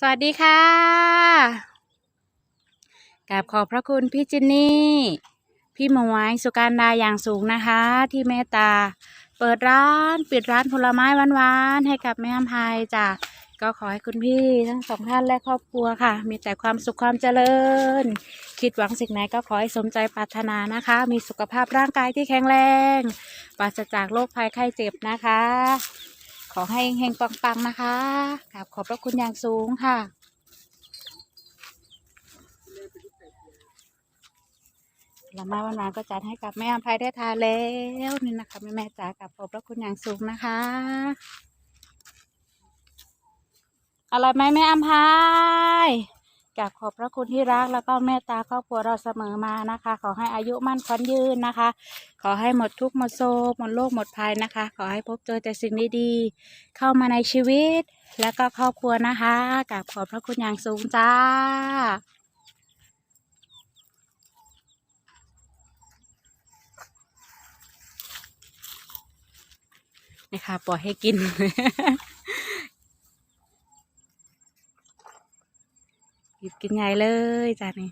สวัสดีค่ะกราบขอบพระคุณพี่จินนี่ พี่หมวยสุการดาอย่างสูงนะคะ ที่เมตตา เปิดร้านปิดร้านผลไม้หวานๆให้กับแม่อภัยจ้ะก็ขอให้คุณพี่ทั้งสองท่านและครอบครัวค่ะ มีแต่ความสุขความเจริญ คิดหวังสิ่งไหนก็ขอให้สมใจปรารถนานะคะ มีสุขภาพร่างกายที่แข็งแรงปราศจากโรคภัยไข้เจ็บนะคะ อให้เฮงปังๆนะคะกราบขอบพระคุณอย่างสูงค่ะ ละมาวันวานก็จัดให้กับแม่อภัยได้ทานแล้วนี่นะคะแม่แม่จ๋ากราบขอบพระคุณอย่างสูงนะคะอร่อยไหมแม่อภัย กราบขอบพระคุณที่รักแล้วก็เมตตาครอบครัวเราเสมอมานะคะ ขอให้อายุมั่นขวัญยืนนะคะ ขอให้หมดทุกข์หมดโศกหมดโรคหมดภัยนะคะ ขอให้พบเจอแต่สิ่งดีๆเข้ามาในชีวิต แล้วก็ครอบครัวนะคะกราบขอบพระคุณอย่างสูงจ้านี่ค่ะปล่อยให้กิน หยิบกินใหญ่เลยจ้านี่